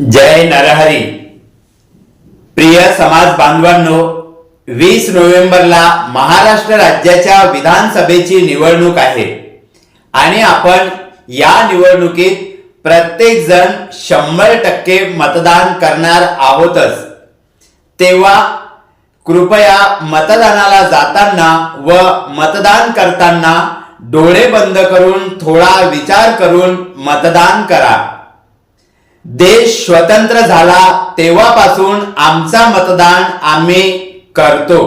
जय नरहरी. प्रिय समाज बांधवांनो वीस नोव्हेंबरला महाराष्ट्र राज्याच्या विधानसभेची निवडणूक आहे. आणि आपण या निवडणुकीत प्रत्येक जण शंभर टक्के मतदान करणार आहोतच. तेव्हा कृपया मतदानाला जाताना व मतदान करताना डोळे बंद करून थोडा विचार करून मतदान करा. देश स्वतंत्र झाला तेव्हापासून आमचा मतदान आम्ही करतो.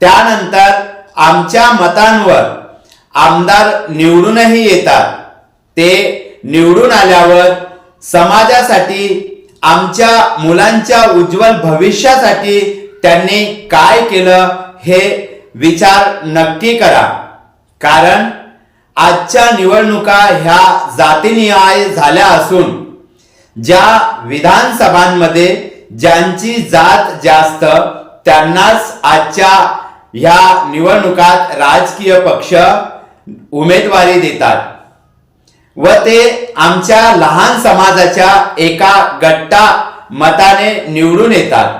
त्यानंतर आमच्या मतांवर आमदार निवडूनही येतात. ते निवडून आल्यावर समाजासाठी आमच्या मुलांच्या उज्ज्वल भविष्यासाठी त्यांनी काय केलं हे विचार नक्की करा. कारण आजच्या निवडणुका ह्या जातीनिहाय झाल्या असून ज्या विधानसभांमध्ये ज्यांची जात जास्त त्यांनाच आजच्या ह्या निवडणुकात राजकीय पक्ष उमेदवारी देतात. व ते आमच्या लहान समाजाच्या एका गट्टा मताने निवडून येतात.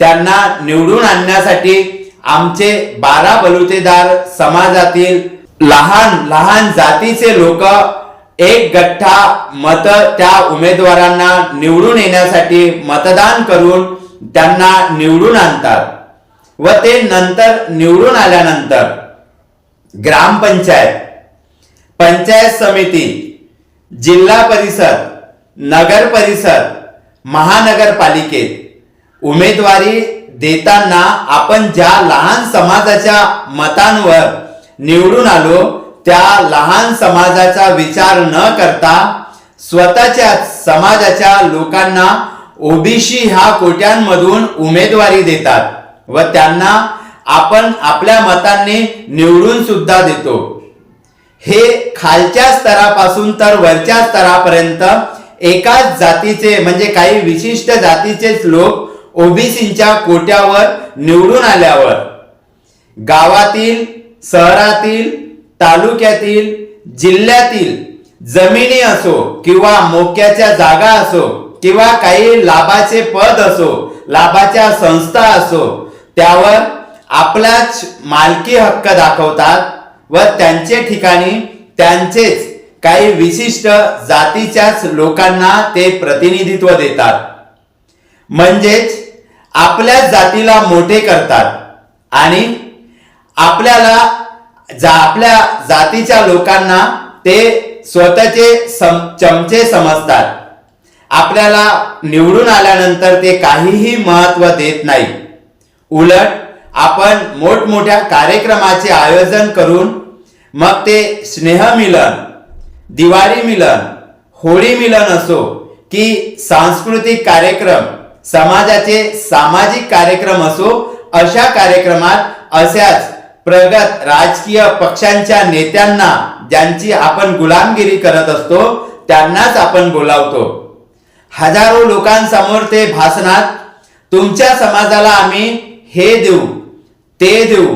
त्यांना निवडून आणण्यासाठी आमचे बारा बलुतेदार समाजातील लहान लहान जातीचे लोक एक गठ्ठा मत त्या उमेदवारांना निवडून येण्यासाठी मतदान करून त्यांना निवडून आणतात. व ते नंतर निवडून आल्यानंतर ग्रामपंचायत पंचायत समिती जिल्हा परिषद नगर परिषद महानगरपालिकेत उमेदवारी देताना आपण ज्या लहान समाजाच्या मतांवर निवडून आलो त्या लहान समाजाचा विचार न करता स्वतःच्या समाजाच्या लोकांना ओबीसी ह्या कोट्यांमधून उमेदवारी देतात व त्यांना आपण आपल्या मतांनी निवडून सुद्धा देतो. हे खालच्या स्तरापासून तर वरच्या स्तरापर्यंत एकाच जातीचे म्हणजे काही विशिष्ट जातीचेच लोक ओबीसीच्या कोट्यावर निवडून आल्यावर गावातील शहरातील तालुक्यातील जिल्ह्यातील जमिनी असो किंवा मोक्याच्या जागा असो किंवा काही लाभाचे पद असो लाभाच्या संस्था असो त्यावर आपलाच मालकी हक्क दाखवतात व त्यांचे ठिकाणी त्यांचेच काही विशिष्ट जातीच्याच लोकांना ते प्रतिनिधित्व देतात. म्हणजेच आपल्याच जातीला मोठे करतात आणि आपल्याला जा आपल्या जातीच्या लोकांना ते स्वतःचे सम चमचे समजतात. आपल्याला निवडून आल्यानंतर ते काहीही महत्त्व देत नाही. उलट आपण मोठमोठ्या कार्यक्रमाचे आयोजन करून मग ते स्नेहमिलन दिवाळी मिलन होळी मिलन असो की सांस्कृतिक कार्यक्रम समाजाचे सामाजिक कार्यक्रम असो अशा कार्यक्रमात अशाच प्रगत राजकीय पक्षांच्या नेत्यांना ज्यांची आपण गुलामगिरी करत असतो त्यांनाच आपण बोलावतो. हजारो लोकांसमोर ते भाषणात तुमच्या समाजाला आम्ही हे देऊ ते देऊ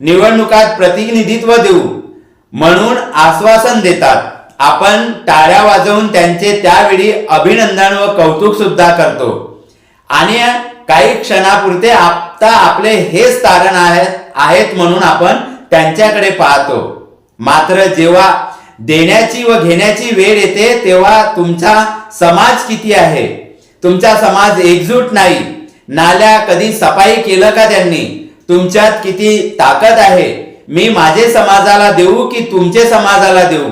निवडणुकात प्रतिनिधित्व देऊ म्हणून आश्वासन देतात. आपण टाळ्या वाजवून त्यांचे त्यावेळी अभिनंदन व कौतुक सुद्धा करतो. आणि काही क्षणापुरते आता आपले हेच तारण आहेत आहेत म्हणून आपण त्यांच्याकडे पाहतो. मात्र जेव्हा देण्याची व घेण्याची वेळ येते तेव्हा तुमचा समाज किती आहे? तुमचा समाज एकजूट नाही. नाल्या कधी सफाई केलं का त्यांनी? तुमच्यात किती ताकद आहे? मी माझे समाजाला देऊ की तुमचे समाजाला देऊ?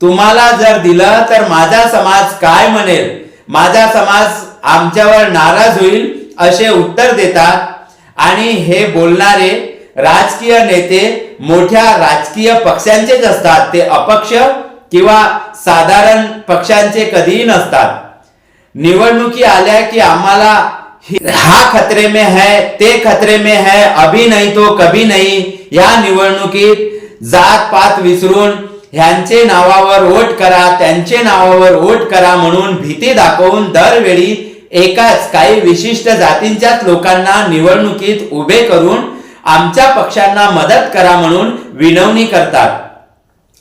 तुम्हाला जर दिलं तर माझा समाज काय म्हणेल? माझा समाज आमच्यावर नाराज होईल असे उत्तर देतात. आणि हे बोलणारे राजकीय नेते मोठ्या राजकीय पक्षांचेच असतात. ते अपक्ष किंवा साधारण पक्षांचे कधीही नसतात. निवडणुकी आल्या की आम्हाला हा खतरे में है ते खतरे में है अभी नाही तो कभी नाही. या निवडणुकीत जात पात विसरून ह्यांचे नावावर वोट करा त्यांचे नावावर वोट करा म्हणून भीती दाखवून दरवेळी एकाच काही विशिष्ट जातींच्याच लोकांना निवडणुकीत उभे करून आमच्या पक्षांना मदत करा म्हणून विनवणी करतात.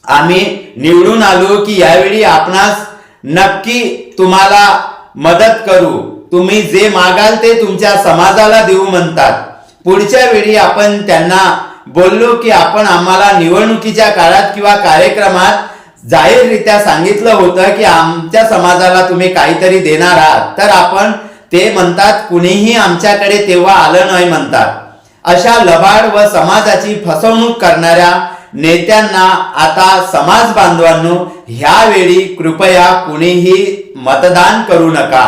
आम्ही निवडून आलो की यावेळी आपणास नक्की तुम्हाला मदत करू. तुम्ही जे मागाल ते तुमच्या समाजाला देऊ म्हणतात. पुढच्या वेळी आपण त्यांना बोललो की आपण आम्हाला निवडणुकीच्या काळात किंवा कार्यक्रमात जाहीररित्या सांगितलं होतं की आमच्या समाजाला तुम्ही काहीतरी देणार आहात. तर आपण ते म्हणतात कुणीही आमच्याकडे तेव्हा आलं नाही म्हणतात. अशा लबाड व समाजाची फसवणूक करणाऱ्या नेत्यांना आता समाज बांधवांनो ह्यावेळी कृपया कुणीही मतदान करू नका.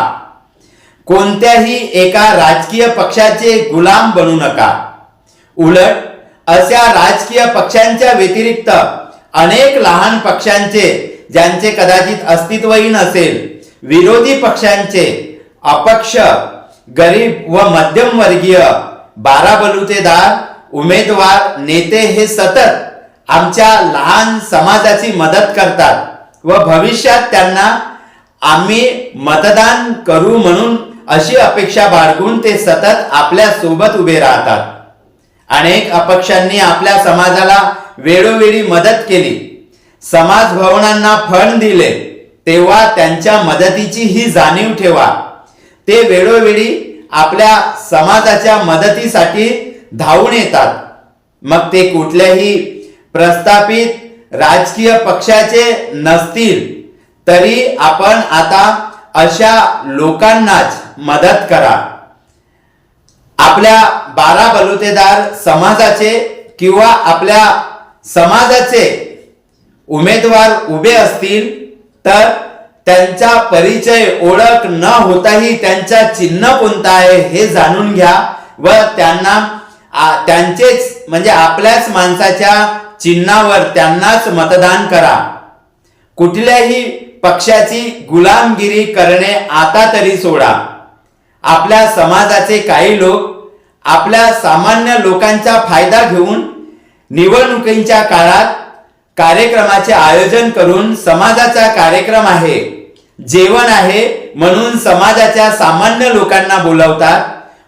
कोणत्याही एका राजकीय पक्षाचे गुलाम बनू नका. उलट अशा राजकीय पक्षांच्या व्यतिरिक्त अनेक लहान पक्षांचे ज्यांचे कदाचित अस्तित्वही नसेल विरोधी पक्षांचे अपक्ष गरीब व मध्यमवर्गीय बारा बलुतेदार उमेदवार नेते हे सतत आमच्या लहान समाजाची मदत करतात व भविष्यात त्यांना आम्ही मतदान करू म्हणून अशी अपेक्षा बाळगून ते सतत आपल्यासोबत उभे राहतात. अनेक अपक्षांनी आपल्या समाजाला वेळोवेळी मदत केली. समाज भवनांना फंड दिले. तेव्हा त्यांच्या मदतीची ही जाणीव ठेवा. ते वेळोवेळी आपल्या समाजाच्या मदतीसाठी धावून येतात. मग ते कुठल्याही प्रस्थापित राजकीय पक्षाचे नसतील तरी आपण आता अशा लोकांनाच मदत करा. आपल्या बारा बलुतेदार समाजाचे किंवा आपल्या समाजाचे उमेदवार उभे असतील तर त्यांचा परिचय ओळख न होताही त्यांचा चिन्ह कोणता आहे हे जाणून घ्या व त्यांना त्यांचेच म्हणजे आपल्याच माणसाच्या चिन्हावर त्यांनाच मतदान करा. कुठल्याही पक्षाची गुलामगिरी करणे आता तरी सोडा. आपल्या समाजाचे काही लोक आपल्या सामान्य लोकांचा फायदा घेऊन निवडणुकींच्या काळात कार्यक्रमाचे आयोजन करून समाजाचा कार्यक्रम आहे. जेवण आहे म्हणून समाजाच्या सामान्य लोकांना बोलावतात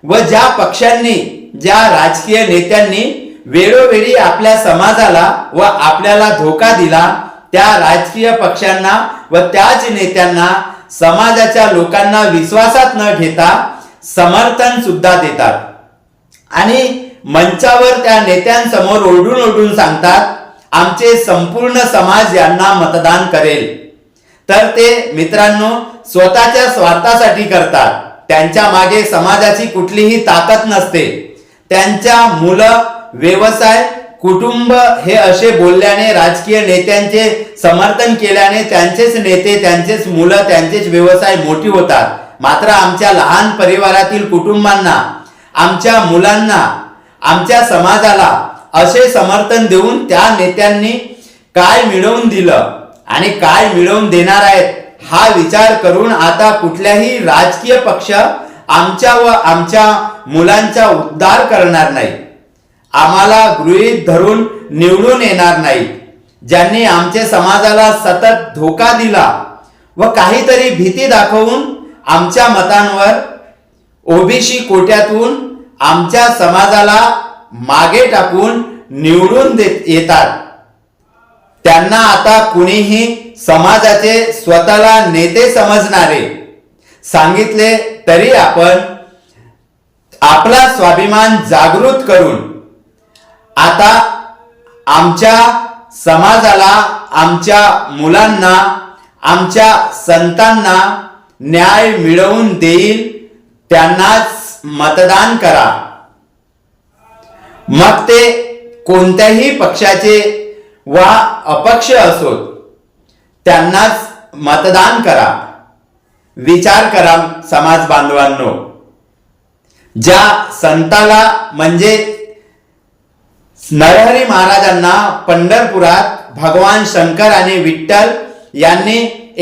व ज्या पक्षांनी ज्या राजकीय नेत्यांनी वेळोवेळी आपल्या समाजाला व आपल्याला धोका दिला त्या राजकीय पक्षांना व त्याच नेत्यांना समाजाच्या लोकांना विश्वासात न घेता समर्थन सुद्धा देतात. आणि मंचावर त्या नेत्यांसमोर ओढून ओढून सांगतात आमचे संपूर्ण समाज यांना मतदान करेल. तर ते मित्रांनो स्वतःच्या स्वार्थासाठी करतात. त्यांच्या मागे समाजाची कुठलीही ताकद नसते. त्यांच्या मुलं व्यवसाय कुटुंब हे असे बोलल्याने राजकीय नेत्यांचे समर्थन केल्याने त्यांचेच नेते त्यांचेच मुलं त्यांचेच व्यवसाय मोठी होतात. मात्र आमच्या लहान परिवारातील कुटुंबांना आमच्या मुलांना आमच्या समाजाला असे समर्थन देऊन त्या नेत्यांनी काय मिळवून दिलं? आणि काय मिळवून देणार आहेत हा विचार करून आता कुठल्याही राजकीय पक्ष आमच्या व आमच्या मुलांचा उद्धार करणार नाही. आम्हाला गृहीत धरून निवडून येणार नाही. ज्यांनी आमच्या समाजाला सतत धोका दिला व काहीतरी भीती दाखवून आमच्या मतांवर ओबीसी कोट्यातून आमच्या समाजाला मागे टाकून निवडून देत येतात. त्यांना आता कुणीही समाजाचे स्वतःला नेते समजणारे सांगितले तरी आपण आपला स्वाभिमान जागृत करून आता आमच्या समाजाला आमच्या मुलांना आमच्या संतांना न्याय मिळवून देईल त्यांनाच मतदान करा. मग ते कोणत्याही पक्षाचे वा अपक्ष असोत त्यांनाच मतदान करा. विचार करा समाज बांधवांनो. ज्या संताला म्हणजे नरहरी महाराजांना पंढरपुरात भगवान शंकर आणि विठ्ठल यांनी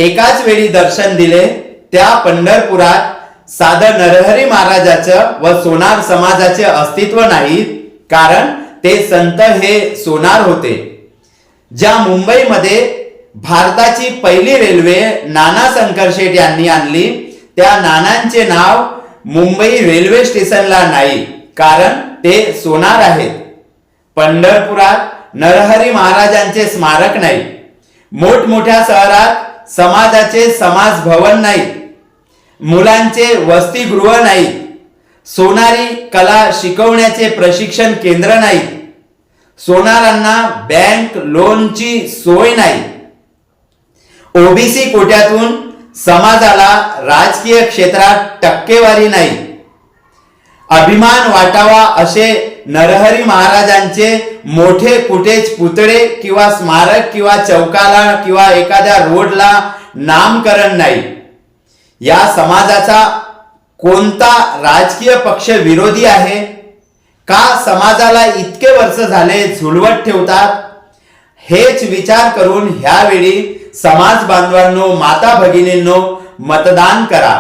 एकाच वेळी दर्शन दिले त्या पंढरपुरात साधं नरहरी महाराजाचं व सोनार समाजाचे अस्तित्व नाही कारण ते संत हे सोनार होते. ज्या मुंबईमध्ये भारताची पहिली रेल्वे नाना शंकरशेठ यांनी आणली त्या नानांचे नाव मुंबई रेल्वे स्टेशनला नाही कारण ते सोनार आहेत. पंढरपुरात नरहरी महाराजांचे स्मारक नाही. मोठमोठ्या शहरात समाजाचे समाज भवन नाही. मुलांचे वसतिगृह नाहीत सोनारी कला शिकवण्याचे प्रशिक्षण केंद्र नाहीत सोनारांना बँक लोनची सोय नाही. ओबीसी कोट्यातून समाजाला राजकीय क्षेत्रात टक्केवारी नाही. अभिमान वाटावा असे नरहरी महाराजांचे मोठे कुठेच पुतळे किंवा स्मारक किंवा चौकाला किंवा एखाद्या रोडला नामकरण नाही. या समाजाचा कोणता राजकीय पक्ष विरोधी आहे? का समाजाला इतके वर्ष झाले झुलवत ठेवतात? हेच विचार करून ह्यावेळी समाज बांधवांनो माता भगिनींनो मतदान करा.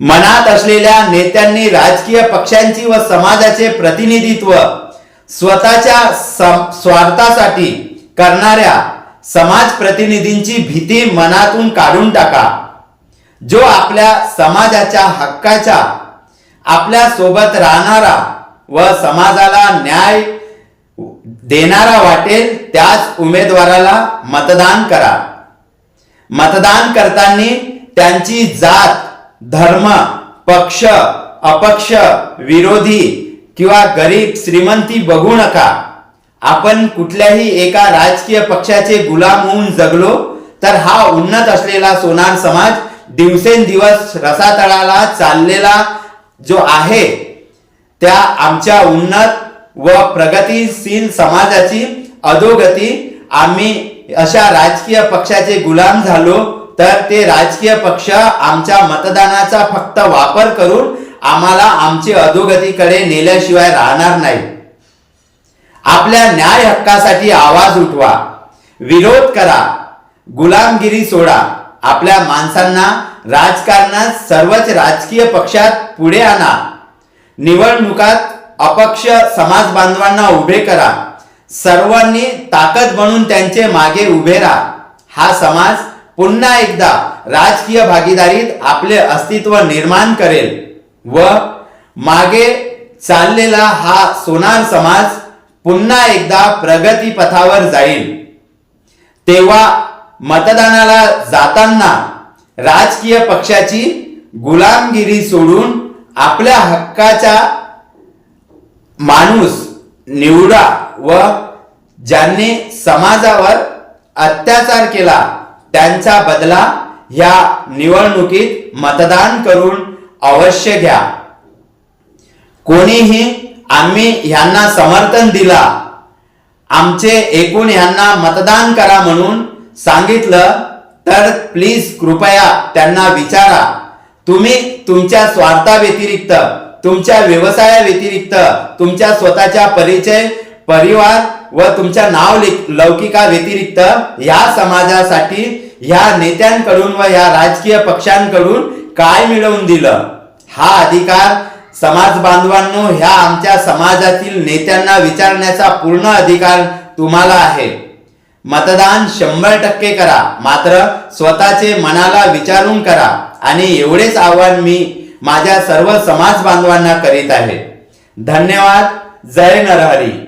मनात असलेल्या नेत्यांनी राजकीय पक्षांची व समाजाचे प्रतिनिधित्व स्वतःच्या स्वार्थासाठी करणाऱ्या समाज प्रतिनिधींची भीती मनातून काढून टाका. जो आपल्या समाजाच्या हक्काच्या आपल्यासोबत राहणारा व समाजाला न्याय देणारा वाटेल त्याच उमेदवाराला मतदान करा. मतदान करताना त्यांची जात धर्म पक्ष अपक्ष विरोधी किंवा गरीब श्रीमंती बघू नका. आपण कुठल्याही एका राजकीय पक्षाचे गुलाम होऊन जगलो तर हा उन्नत असलेला सोनार समाज दिवसेंदिवस रसातळाला चाललेला जो आहे त्या आमच्या उन्नत व प्रगतीशील समाजाची अधोगती. आम्ही अशा राजकीय पक्षाचे गुलाम झालो तर ते राजकीय पक्ष आमच्या मतदानाचा फक्त वापर करून आम्हाला आमची अधोगतीकडे नेल्याशिवाय राहणार नाही. आपल्या न्याय हक्कासाठी आवाज उठवा विरोध करा गुलामगिरी सोडा. आपल्या माणसांना राजकारणात सर्वच राजकीय पक्षात पुढे आणा. निवडणुकात अपक्ष समाज बांधवांना उभे करा. सर्वांनी ताकद बनून त्यांचे मागे उभे राहा. हा समाज पुन्हा एकदा राजकीय भागीदारीत आपले अस्तित्व निर्माण करेल व मागे चाललेला हा सोनार समाज पुन्हा एकदा प्रगतीपथावर जाईल. तेव्हा मतदानाला जाताना राजकीय पक्षाची गुलामगिरी सोडून आपल्या हक्काचा माणूस निवडा व ज्यांनी समाजावर अत्याचार केला त्यांचा बदला ह्या निवडणुकीत मतदान करून अवश्य घ्या. कोणीही आम्ही ह्यांना समर्थन दिला आमचे एकूण ह्यांना मतदान करा म्हणून सांगितलं तर प्लीज कृपया त्यांना विचारा. तुम्ही तुमच्या स्वार्थाव्यतिरिक्त तुमच्या व्यवसाया व्यतिरिक्त तुमच्या स्वतःच्या परिचय परिवार व तुमच्या नाव लौकिका व्यतिरिक्त या समाजासाठी ह्या नेत्यांकडून व या राजकीय पक्षांकडून काय मिळवून दिलं? हा अधिकार समाज बांधवांनो ह्या आमच्या समाजातील नेत्यांना विचारण्याचा पूर्ण अधिकार तुम्हाला आहे. मतदान शंभर टक्के करा. मात्र स्वतःचे मनाला विचारून करा. आणि एवढेच आव्हान मी माझ्या सर्व समाज बांधवांना करीत आहे. धन्यवाद. जय नरहरी.